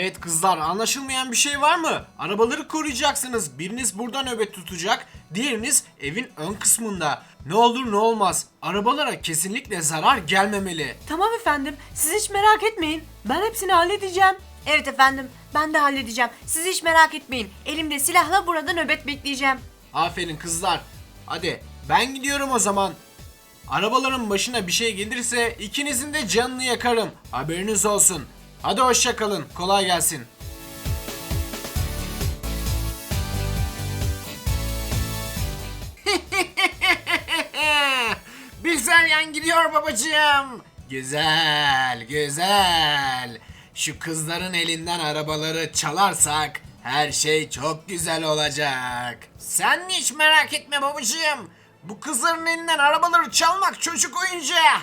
Evet kızlar anlaşılmayan bir şey var mı? Arabaları koruyacaksınız. Biriniz burada nöbet tutacak, diğeriniz evin ön kısmında. Ne olur ne olmaz. Arabalara kesinlikle zarar gelmemeli. Tamam efendim. Siz hiç merak etmeyin. Ben hepsini halledeceğim. Evet efendim. Ben de halledeceğim. Siz hiç merak etmeyin. Elimde silahla burada nöbet bekleyeceğim. Aferin kızlar. Hadi ben gidiyorum o zaman. Arabaların başına bir şey gelirse ikinizin de canını yakarım. Haberiniz olsun. Hadi hoşça kalın. Kolay gelsin. Bizleryen gidiyor babacığım. Güzel, güzel. Şu kızların elinden arabaları çalarsak her şey çok güzel olacak. Sen hiç merak etme babacığım. Bu kızların elinden arabaları çalmak çocuk oyuncağı.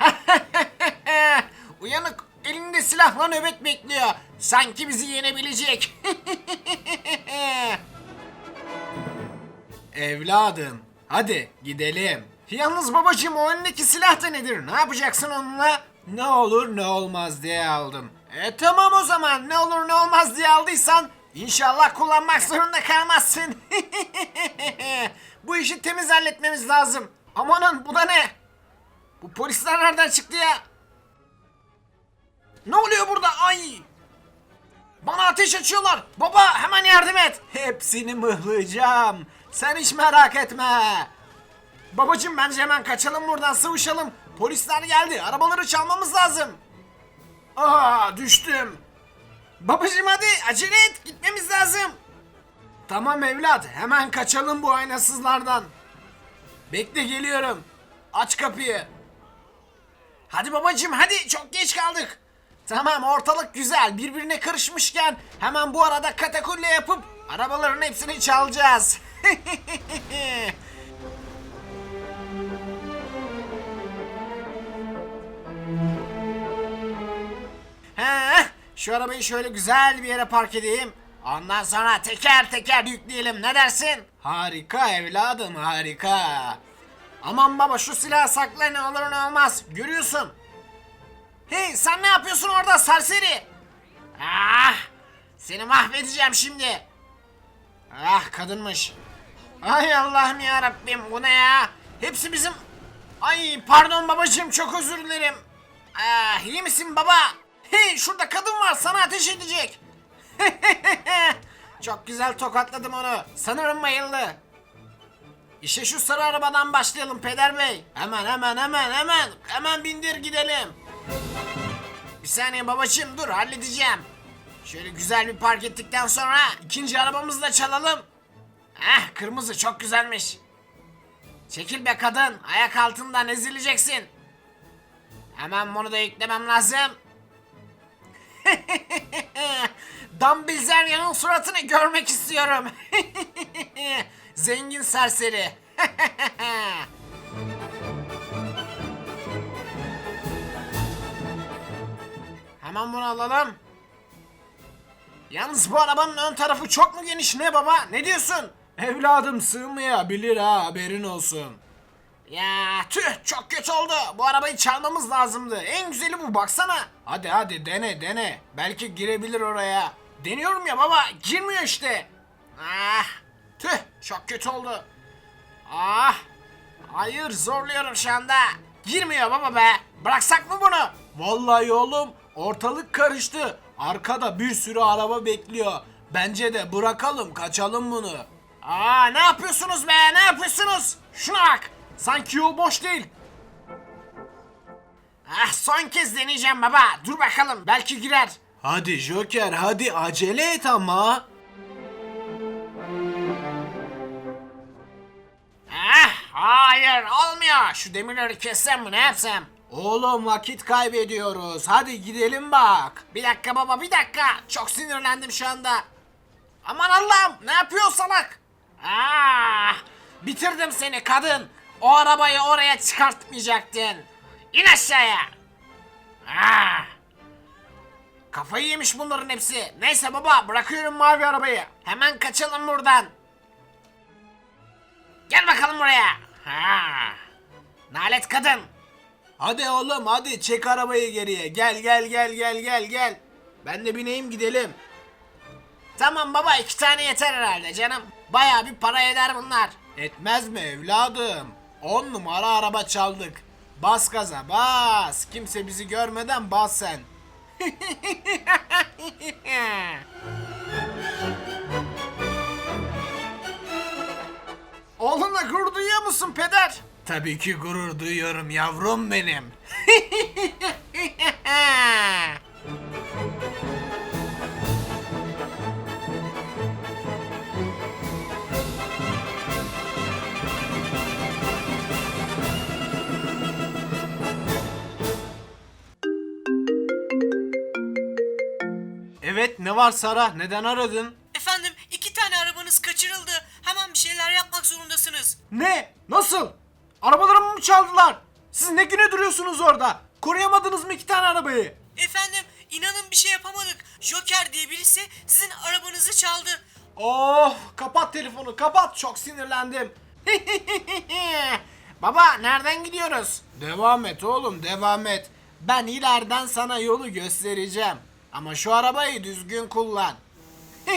Uyanık elinde silahla nöbet bekliyor. Sanki bizi yenebilecek. Evladım, hadi gidelim. Yalnız babacığım o elindeki silah da nedir? Ne yapacaksın onunla? Ne olur ne olmaz diye aldım. E tamam o zaman ne olur ne olmaz diye aldıysan inşallah kullanmak zorunda kalmazsın. bu işi temiz halletmemiz lazım. Amanın bu da ne? Bu polisler nereden çıktı ya? Ne oluyor burada? Ay! Bana ateş açıyorlar. Baba hemen yardım et. Hepsini mıhlayacağım. Sen hiç merak etme. Babacım bence hemen kaçalım buradan sıvışalım. Polisler geldi. Arabaları çalmamız lazım. Aa düştüm. Babacım hadi acele et. Gitmemiz lazım. Tamam evlat. Hemen kaçalım bu aynasızlardan. Bekle geliyorum. Aç kapıyı. Hadi babacım hadi çok geç kaldık. Tamam ortalık güzel birbirine karışmışken hemen bu arada katakulle yapıp arabaların hepsini çalacağız. He, şu arabayı şöyle güzel bir yere park edeyim. Ondan sonra teker teker yükleyelim ne dersin? Harika evladım harika. Aman baba şu silahı sakla ne olur ne olmaz. Görüyorsun. Hey sen ne yapıyorsun orada serseri? Ah seni mahvedeceğim şimdi. Ah kadınmış. Ay Allah'ım ya Rabbim bu ne ya? Hepsi bizim... Ay pardon babacığım çok özür dilerim. Ah iyi misin baba? Hey şurada kadın var sana ateş edecek. çok güzel tokatladım onu. Sanırım bayıldı. İşte şu sarı arabadan başlayalım peder bey. Hemen hemen hemen hemen. Hemen bindir gidelim. Bir saniye babacığım dur halledeceğim. Şöyle güzel bir park ettikten sonra ikinci arabamızı da çalalım. Heh kırmızı çok güzelmiş. Çekil be kadın ayak altından ezileceksin. Hemen bunu da yüklemem lazım. Dumbbell Zerya'nın suratını görmek istiyorum. Zengin serseri. Hemen bunu alalım. Yalnız bu arabanın ön tarafı çok mu geniş ne baba? Ne diyorsun? Evladım sığmayabilir ha haberin olsun. Ya tüh çok kötü oldu. Bu arabayı çalmamız lazımdı. En güzeli bu baksana. Hadi hadi dene dene. Belki girebilir oraya. Deniyorum ya baba girmiyor işte. Ah tüh çok kötü oldu. Ah hayır zorluyorum şu anda. Girmiyor baba be. Bıraksak mı bunu? Vallahi oğlum ortalık karıştı. Arkada bir sürü araba bekliyor. Bence de bırakalım kaçalım bunu. Aa ne yapıyorsunuz be ne yapıyorsunuz? Şuna bak. Sanki yol boş değil. Ah son kez deneyeceğim baba. Dur bakalım belki girer. Hadi Joker hadi acele et ama. Ah hayır olmuyor. Şu demirleri kessem mi ne yapsam? Oğlum vakit kaybediyoruz. Hadi gidelim bak. Bir dakika baba bir dakika. Çok sinirlendim şu anda. Aman Allah'ım ne yapıyor salak? Ah, bitirdim seni kadın. O arabayı oraya çıkartmayacaktın. İn aşağıya. Ah. Kafayı yemiş bunların hepsi. Neyse baba bırakıyorum mavi arabayı. Hemen kaçalım buradan. Gel bakalım buraya. Ha. Nalet kadın. Hadi oğlum hadi çek arabayı geriye. Gel gel gel gel gel gel. Ben de bineyim gidelim. Tamam baba iki tane yeter herhalde canım. Baya bir para eder bunlar. Etmez mi evladım? 10 numara araba çaldık. Bas gaza bas. Kimse bizi görmeden bas sen. Oğlunla gurur duyuyor musun peder? Tabii ki gurur duyuyorum yavrum benim. Evet ne var Sara neden aradın? Efendim iki tane arabanız kaçırıldı. Hemen bir şeyler yapmak zorundasınız. Ne? Nasıl? Arabalarımı mı çaldılar? Siz ne güne duruyorsunuz orada? Koruyamadınız mı iki tane arabayı? Efendim inanın bir şey yapamadık. Joker diye birisi sizin arabanızı çaldı. Oh kapat telefonu kapat çok sinirlendim. Baba nereden gidiyoruz? Devam et oğlum devam et. Ben ileriden sana yolu göstereceğim. Ama şu arabayı düzgün kullan.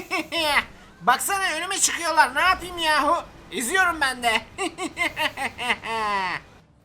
Baksana önüme çıkıyorlar ne yapayım yahu? İzliyorum ben de.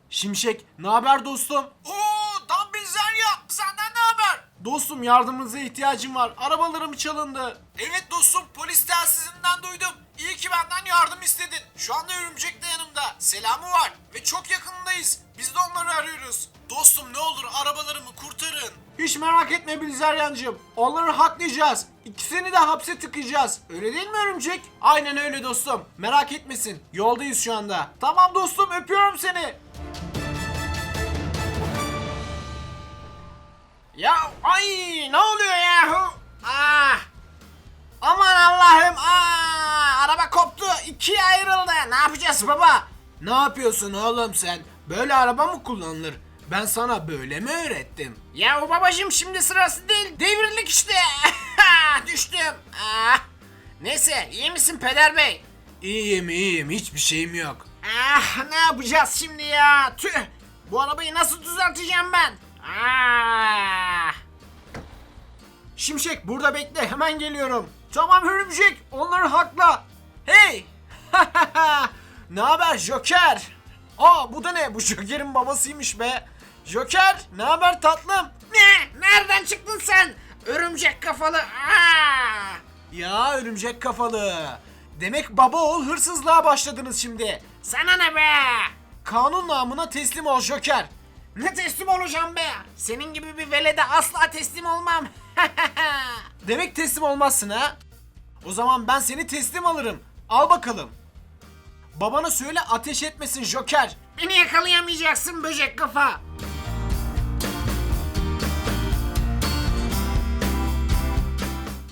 Şimşek ne haber dostum? Oo tam benzer ya senden ne haber? Dostum yardımınıza ihtiyacım var. Arabalarım çalındı. Evet dostum polis telsizinden duydum. İyi ki benden yardım istedin. Şu anda örümcek de yanımda. Selamı var ve çok yakındayız. Biz de onları arıyoruz. Dostum ne olur arabalarımı kurtarın. Hiç merak etme Bilzeryancığım. Onları haklayacağız. İkisini de hapse tıkayacağız. Öyle değil mi örümcek? Aynen öyle dostum. Merak etmesin. Yoldayız şu anda. Tamam dostum öpüyorum seni. Ya ay ne oluyor yahu? Ah. Aman Allah'ım. Aa, araba koptu. ikiye ayrıldı. Ne yapacağız baba? Ne yapıyorsun oğlum sen? Böyle araba mı kullanılır? Ben sana böyle mi öğrettim? Ya babacım şimdi sırası değil. Devrildik işte. Düştüm. Ah. Neyse iyi misin peder bey? İyiyim iyiyim hiçbir şeyim yok. Ah ne yapacağız şimdi ya? Tüh. Bu arabayı nasıl düzelteceğim ben? Ah. Şimşek burada bekle hemen geliyorum. Tamam örümcek onları hakla. Hey. ne haber Joker? Aa bu da ne? Bu Joker'in babasıymış be. Joker ne haber tatlım? Ne? Nereden çıktın sen? Örümcek kafalı. Aa! Ya örümcek kafalı. Demek baba oğul hırsızlığa başladınız şimdi. Sana ne be? Kanun namına teslim ol Joker. Ne teslim olacağım be? Senin gibi bir velede asla teslim olmam. Demek teslim olmazsın ha? O zaman ben seni teslim alırım. Al bakalım. Babana söyle ateş etmesin Joker. Beni yakalayamayacaksın böcek kafa.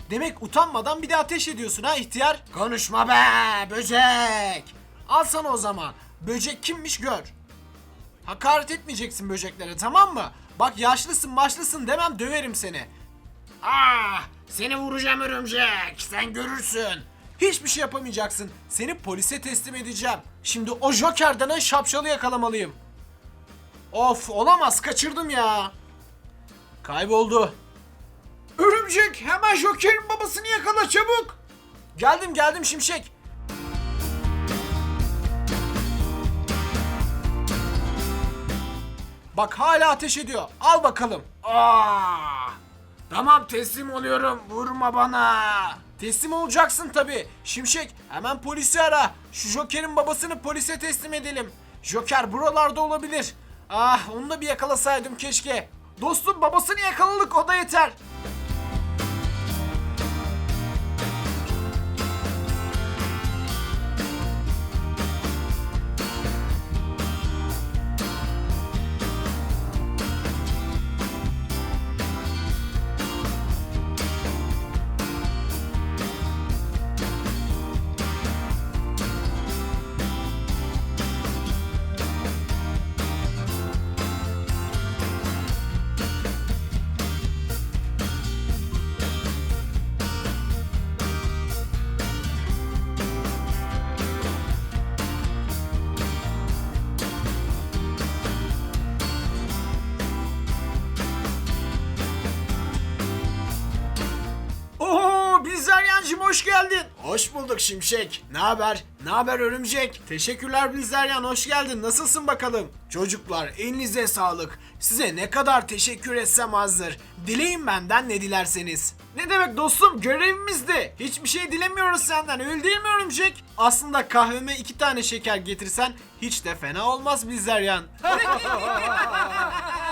Demek utanmadan bir de ateş ediyorsun ha ihtiyar. Konuşma be böcek. Al sana o zaman. Böcek kimmiş gör. Hakaret etmeyeceksin böceklere tamam mı? Bak yaşlısın başlısın demem döverim seni. Ah seni vuracağım örümcek sen görürsün. Hiçbir şey yapamayacaksın. Seni polise teslim edeceğim. Şimdi o Joker denen şapşalı yakalamalıyım. Of olamaz kaçırdım ya. Kayboldu. Örümcek hemen Joker'in babasını yakala çabuk. Geldim geldim Şimşek. Bak hala ateş ediyor. Al bakalım. Aa! Tamam teslim oluyorum. Vurma bana. Teslim olacaksın tabi. Şimşek hemen polisi ara. Şu Joker'in babasını polise teslim edelim. Joker buralarda olabilir. Ah onu da bir yakalasaydım keşke. Dostum babasını yakaladık o da yeter. Hoş geldin. Hoş bulduk Şimşek. Ne haber? Ne haber örümcek? Teşekkürler Blizzardyan hoş geldin. Nasılsın bakalım? Çocuklar elinize sağlık. Size ne kadar teşekkür etsem azdır. Dileyin benden ne dilerseniz. Ne demek dostum görevimizdi. Hiçbir şey dilemiyoruz senden öyle değil mi örümcek? Aslında kahveme iki tane şeker getirsen hiç de fena olmaz Blizzardyan.